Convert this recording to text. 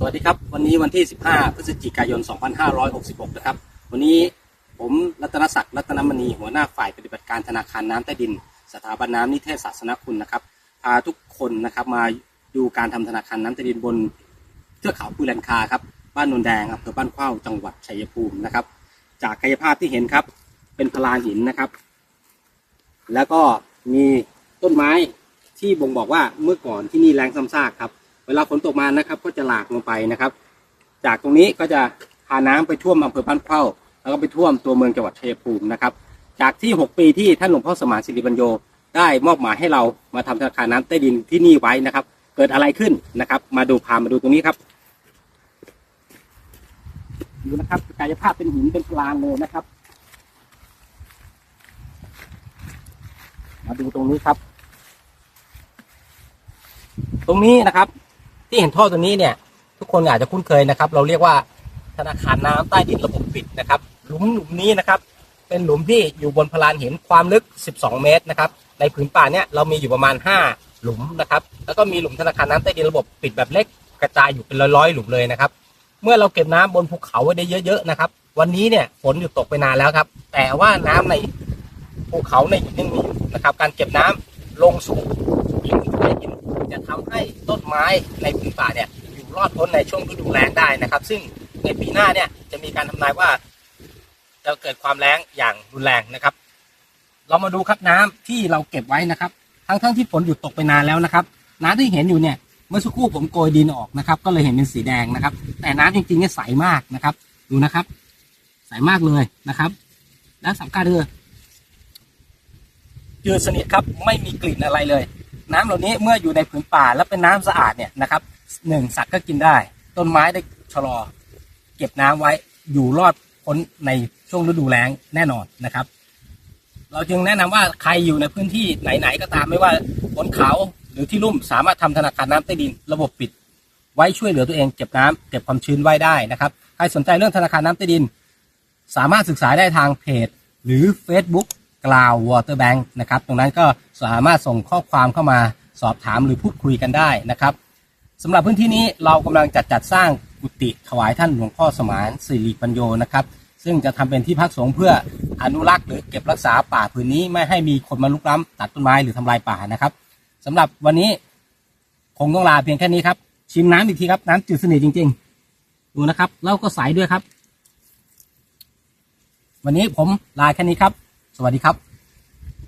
สวัสดีครับ วันนี้วันที่ 15 พฤศจิกายน 2566 นะครับ วันนี้ผมรัตนศักดิ์รัตนมณีหัวหน้าฝ่ายปฏิบัติการธนาคารน้ำใต้ดิน สถาบันน้ำนิเทศศาสนคุณนะครับพาทุกคนนะครับมาดูการทำธนาคารน้ำใต้ดินบนเทือกเขาภูแลนคาครับบ้านนนแดงอำเภอบ้านเข้าจังหวัดชัยภูมินะครับ จากกายภาพที่เห็นครับเป็นพลานหินนะครับ แล้วก็มีต้นไม้ที่บ่งบอกว่าเมื่อก่อนที่นี่แรงซ้ำซากครับ เวลาฝนตกมานะครับ ก็จะหลากลงไปนะครับ จากตรงนี้ก็จะพาน้ำไปท่วมอำเภอบ้านเข้า แล้วก็ไปท่วมตัวเมืองจังหวัดชัยภูมินะครับ จากที่ 6 ปีที่ท่านหลวงพ่อสมานสิริปัญโยได้มอบหมายให้เรามาทำธนาคารน้ำใต้ดินที่นี่ไว้นะครับ เกิดอะไรขึ้นนะครับ มาดูพามาดูตรงนี้ครับดูนะครับกายภาพเป็นหินเป็นพลานเลยนะครับ มาดูตรงนี้ครับ ตรงนี้นะครับ ที่เห็นท่อตรงนี้เนี่ย ทุกคนอาจจะคุ้นเคยนะครับ เราเรียกว่าธนาคารน้ำใต้ดินระบบปิดนะครับ หลุมหลุมนี้นะครับ เป็นหลุมที่อยู่บนพลานหินความลึก 12 เมตรนะครับในผืนป่าเนี่ยเรามีอยู่ประมาณ 5 หลุมนะครับ แล้วก็มีหลุมธนาคารน้ำใต้ดินระบบปิดแบบเล็กกระจายอยู่เป็นร้อยๆหลุมเลยนะครับ เมื่อเราเก็บน้ำบนภูเขาไว้ได้เยอะๆนะครับ วันนี้เนี่ยฝนหยุดตกไปนานแล้วครับ แต่ว่าน้ำในภูเขาในยยังมีอยู่นะครับ การเก็บน้ำลงสู่ จะทำให้ต้นไม้ในผืนป่าเนี่ยอยู่รอดพ้นในช่วงฤดูแล้งได้นะครับ ซึ่งในปีหน้าเนี่ยจะมีการทำนายว่าจะเกิดความแล้งอย่างรุนแรงนะครับ เรามาดูครับน้ำที่เราเก็บไว้นะครับ ทั้งทั้งที่ฝนหยุดตกไปนานแล้วนะครับ น้ำที่เห็นอยู่เนี่ยเมื่อสักครู่ผมโกยดินออกนะครับ ก็เลยเห็นเป็นสีแดงนะครับ แต่น้ำจริงๆเนี่ยใสมากนะครับ ดูนะครับ ใสมากเลยนะครับ และสำคัญคือจืดสนิทครับไม่มีกลิ่นอะไรเลย น้ำเหล่านี้เมื่ออยู่ในผืนป่าแล้วเป็นน้ำสะอาดเนี่ยนะครับหนึ่งสัตว์ก็กินได้ ต้นไม้ได้ชะลอ เก็บน้ำไว้อยู่รอดพ้นในช่วงฤดูแล้งแน่นอนนะครับ เราจึงแนะนำว่าใครอยู่ในพื้นที่ไหนๆก็ตามไม่ว่าบนเขาหรือที่ลุ่มสามารถทำธนาคารน้ำใต้ดิน ระบบปิด ไว้ช่วยเหลือตัวเองเก็บน้ำเก็บความชื้นไว้ได้นะครับใครสนใจเรื่องธนาคารน้ำใต้ดิน สามารถศึกษาได้ทางเพจ หรือ Facebook กล่าว Water Bank นะครับ ตรงนั้นก็ สามารถส่งข้อความเข้ามาสอบถามหรือพูดคุยกันได้นะครับสำหรับพื้นที่นี้เรากำลังจัดจัดสร้างกุฏิถวายท่านหลวงพ่อสมานสิริปัญโยนะครับ ซึ่งจะทำเป็นที่พักสงฆ์เพื่ออนุรักษ์หรือเก็บรักษาป่าพื้นนี้ไม่ให้มีคนมาลุกล้ำตัดต้นไม้หรือทำลายป่านะครับสำหรับวันนี้คงต้องลาเพียงแค่นี้ครับ ชิมน้ำอีกทีครับ น้ำจืดสนิทจริง ๆ ดูนะครับแล้วก็ใสด้วยครับ วันนี้ผมลาแค่นี้ครับ สวัสดีครับ